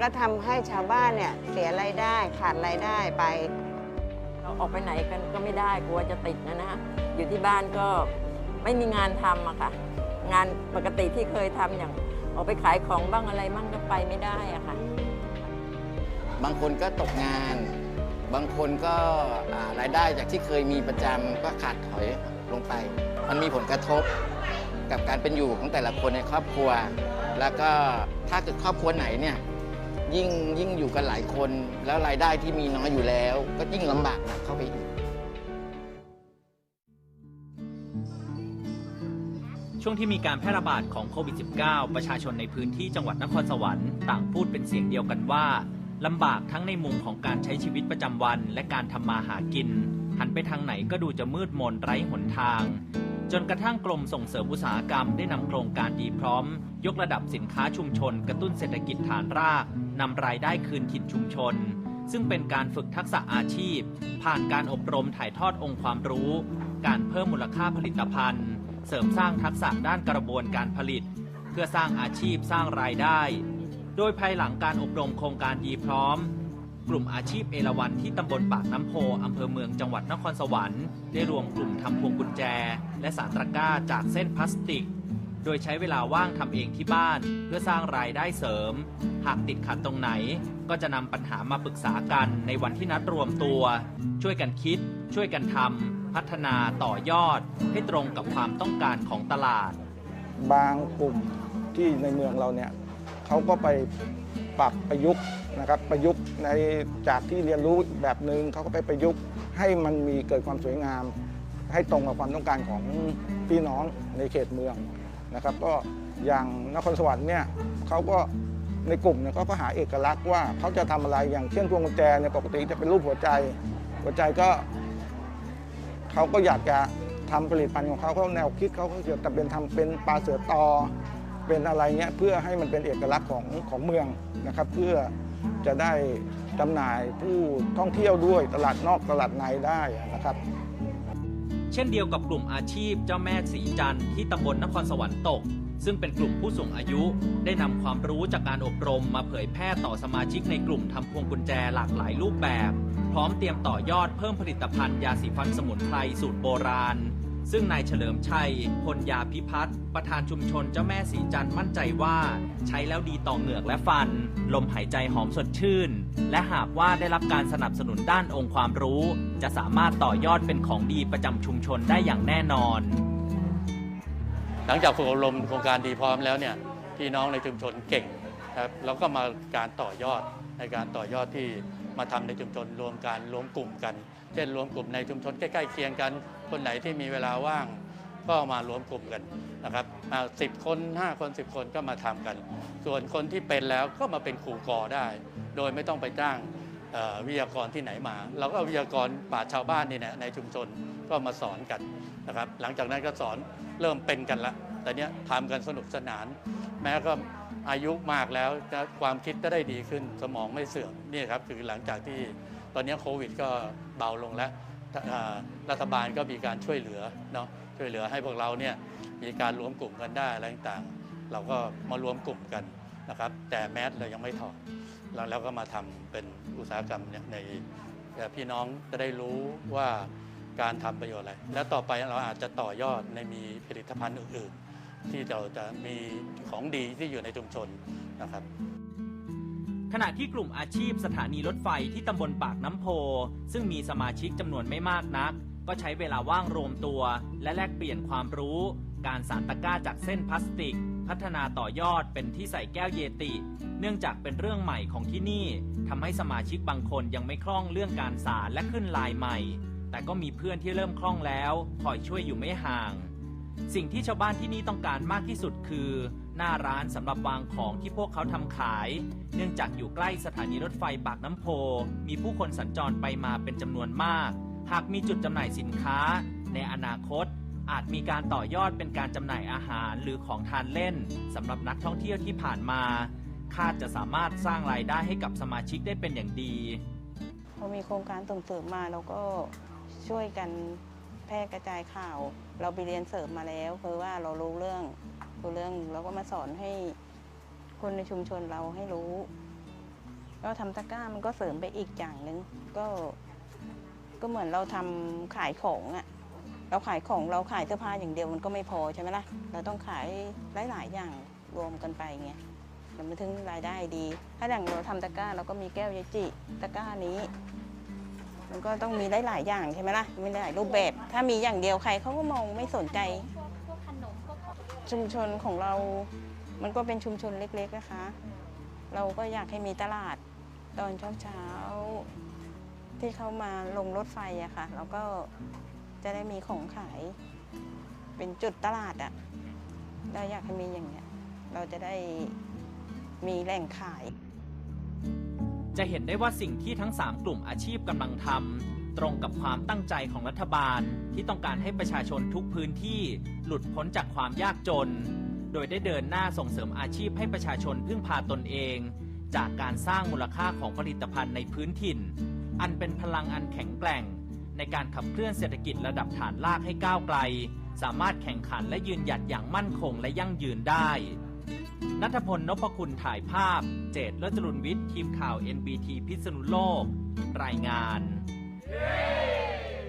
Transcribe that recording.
ก็ทำให้ชาวบ้านเนี่ยเสียรายได้ขาดรายได้ไป เราออกไปไหนกันก็ไม่ได้กลัวจะติดนะนะอยู่ที่บ้านก็ไม่มีงานทำอะค่ะ งานปกติที่เคยทำอย่างออกไปขายของบ้างอะไรบ้างก็ไปไม่ได้อะค่ะ บางคนก็ตกงาน บางคนก็อ่ารายได้จากที่เคยมีประจำก็ขาดถอยลงไป มันมีผลกระทบกับการเป็นอยู่ของแต่ละคนในครอบครัว แล้วก็ถ้าเกิดครอบครัวไหนเนี่ย ยิ่งยิ่งอยู่กันหลายคน แล้วรายได้ที่มีน้อยอยู่แล้ว ก็ยิ่งลำบากหนักเข้าไปอีก ช่วงที่มีการแพร่ระบาดของโควิด -19 ประชาชนในพื้นที่จังหวัดนครสวรรค์ต่างพูดเป็นเสียงเดียวกันว่าลำบากทั้งในมุมของการใช้ชีวิตประจำวัน และการทำมาหากิน หันไปทางไหนก็ดูจะมืดมนไร้หนทาง จนกระทั่งกรมส่งเสริมอุตสาหกรรมได้นำโครงการดีพร้อม ยกระดับสินค้าชุมชน กระตุ้นเศรษฐกิจฐานรากนำรายได้คืนถิ่นชุมชน ซึ่งเป็นการฝึกทักษะอาชีพ ผ่านการอบรมถ่ายทอดองค์ความรู้ การเพิ่มมูลค่าผลิตภัณฑ์ เสริมสร้างทักษะด้านกระบวนการผลิต เพื่อสร้างอาชีพสร้างรายได้ โดยภายหลังการอบรมโครงการดีพร้อม กลุ่มอาชีพเอราวันที่ตำบลปากน้ำโพอำเภอเมืองจังหวัดนครสวรรค์ได้รวมกลุ่มทำพวงกุญแจ และสารตะกร้าจากเส้นพลาสติก โดยใช้เวลาว่างทำเองที่บ้าน เพื่อสร้างรายได้เสริม หากติดขัดตรงไหน ก็จะนำปัญหามาปรึกษากันในวันที่นัดรวมตัว ช่วยกันคิด ช่วยกันทำพัฒนาต่อยอด ให้ตรงกับความต้องการของตลาด บางกลุ่มที่ในเมืองเราเนี่ยเขาก็ไปปรับประยุกต์ นะครับประยุกต์ในจากที่เรียนรู้แบบหนึ่งเขาก็ไปประยุกต์ให้มันมีเกิดความสวยงาม ให้ตรงกับความต้องการของพี่น้องในเขตเมืองนะครับ ก็อย่างนครสวรรค์เนี่ยเขาก็ในกลุ่มเนี่ยเขาก็หาเอกลักษณ์ว่าเขาจะทำอะไรอย่างเช่นพวงกุญแจเนี่ยปกติจะเป็นรูปหัวใจ หัวใจก็เขาก็อยากจะทำผลิตภัณฑ์ของเขาเขาแนวคิดเขาก็จะเป็นทำเป็นปลาเสือตอเป็นอะไรเงี้ยเพื่อให้มันเป็นเอกลักษณ์ของของเมืองนะครับ เพื่อ จะได้จำหน่ายผู้ท่องเที่ยวด้วยตลาดนอกตลาดในได้นะครับ เช่นเดียวกับกลุ่มอาชีพเจ้าแม่สีจันทร์ที่ตำบลนครสวรรค์ตก ซึ่งเป็นกลุ่มผู้สูงอายุได้นำความรู้จากการอบรมมาเผยแพร่ต่อสมาชิกในกลุ่มทำพวงกุญแจหลากหลายรูปแบบ พร้อมเตรียมต่อยอดเพิ่มผลิตภัณฑ์ยาสีฟันสมุนไพรสูตรโบราณ ซึ่งนายเฉลิมชัยพลยาพิพัฒน์ประธานชุมชนเจ้าแม่สีจันทร์มั่นใจว่า ใช้แล้วดีต่อเหงือกและฟัน ลมหายใจหอมสดชื่น และหากว่าได้รับการสนับสนุนด้านองค์ความรู้ จะสามารถต่อยอดเป็นของดีประจำชุมชนได้อย่างแน่นอน หลังจากฝึกอบรมโครงการดีพร้อมแล้วเนี่ยพี่น้องในชุมชนเก่งครับแล้วก็มาการต่อยอดในการต่อยอดที่ มาทำในชุมชนรวมการรวมกลุ่มกัน เช่นรวมกลุ่มในชุมชนใกล้ๆเคียงกัน คนไหนที่มีเวลาว่างก็มารวมกลุ่มกันนะครับสิบคน5คน10 คนก็มาทำกัน ส่วนคนที่เป็นแล้วก็มาเป็นครูกอได้ โดยไม่ต้องไปจ้างวิทยากรที่ไหนมา เราก็เอาวิทยากรป่าชาวบ้านนี่นะในชุมชนก็มาสอนกันนะครับ หลังจากนั้นก็สอนเริ่มเป็นกันละแต่เนี้ยทำกันสนุกสนาน แม้ก็ อายุมากแล้วนะความคิดก็ได้ดีขึ้น สมองไม่เสื่อมนี่ครับคือหลังจากที่ตอนนี้โควิดก็เบาลงแล้วรัฐบาลก็มีการช่วยเหลือเนาะช่วยเหลือให้พวกเราเนี่ยมีการรวมกลุ่มกันได้อะไรต่างๆ เราก็มารวมกลุ่มกันนะครับ แต่แมสเรายังไม่ถอดแล้วแล้วก็มาทำเป็นอุตสาหกรรมเนี่ยในพี่น้องจะได้รู้ว่าการทำประโยชน์อะไร แล้วต่อไปเราอาจจะต่อยอดในมีผลิตภัณฑ์อื่นๆ ที่เราจะมีของดีที่อยู่ในชุมชนนะครับ ขณะที่กลุ่มอาชีพสถานีรถไฟที่ตำบลปากน้ำโพ ซึ่งมีสมาชิกจำนวนไม่มากนัก ก็ใช้เวลาว่างรวมตัว และแลกเปลี่ยนความรู้ การสารตะกร้าจากเส้นพลาสติก พัฒนาต่อยอดเป็นที่ใส่แก้วเยติ เนื่องจากเป็นเรื่องใหม่ของที่นี่ทำให้สมาชิกบางคนยังไม่คล่องเรื่องการสารและขึ้นลายใหม่ แต่ก็มีเพื่อนที่เริ่มคล่องแล้ว คอยช่วยอยู่ไม่ห่าง สิ่งที่ชาวบ้านที่นี่ต้องการมากที่สุดคือ หน้าร้านสำหรับวางของที่พวกเขาทำขาย เนื่องจากอยู่ใกล้สถานีรถไฟปากน้ำโพ มีผู้คนสัญจรไปมาเป็นจำนวนมาก หากมีจุดจำหน่ายสินค้า ในอนาคต อาจมีการต่อยอดเป็นการจำหน่ายอาหารหรือของทานเล่นสำหรับนักท่องเที่ยวที่ผ่านมาคาดจะสามารถสร้างรายได้ให้กับสมาชิกได้เป็นอย่างดี พอมีโครงการส่งเสริมมาเราก็ช่วยกัน แพร่กระจายข่าว เราไปเรียนเสริมมาแล้วคือว่าเรารู้เรื่องรู้เรื่องเราก็มาสอนให้คนในชุมชนเราให้รู้ ก็ทำตะกร้ามันก็เสริมไปอีกอย่างหนึ่งก็ก็เหมือนเราทำขายของอะเราขายของเราขายเสื้อผ้าอย่างเดียวมันก็ไม่พอใช่ไหมล่ะ เราต้องขายหลาย ๆ อย่างรวมกันไปไงแล้วมันถึงรายได้ดี ถ้าอย่างเราทำตะกร้าเราก็มีแก้วยาจิ ตะกร้านี้ มันก็ต้องมีหลายๆอย่างใช่ไหมล่ะ มีหลายรูปแบบ ถ้ามีอย่างเดียวใครเขาก็มองไม่สนใจ ชุมชนของเรา มันก็เป็นชุมชนเล็กๆนะคะ เราก็อยากให้มีตลาดตอนเช้าๆที่เขามาลงรถไฟอะค่ะ เราก็จะได้มีของขาย เป็นจุดตลาดอะเราอยากให้มีอย่างเนี้ย เราจะได้มีแหล่งขาย จะเห็นได้ว่าสิ่งที่ทั้ง 3 กลุ่มอาชีพกำลังทำตรงกับความตั้งใจของรัฐบาล ที่ต้องการให้ประชาชนทุกพื้นที่หลุดพ้นจากความยากจน โดยได้เดินหน้าส่งเสริมอาชีพให้ประชาชนพึ่งพาตนเอง จากการสร้างมูลค่าของผลิตภัณฑ์ในพื้นถิ่น อันเป็นพลังอันแข็งแกร่ง ในการขับเคลื่อนเศรษฐกิจระดับฐานรากให้ก้าวไกล สามารถแข่งขันและยืนหยัดอย่างมั่นคงและยั่งยืนได้ นัทพลนพคุณถ่ายภาพ เจตเลจรุนวิทย์ ทีมข่าว NBT พิษณุโลก รายงานเย้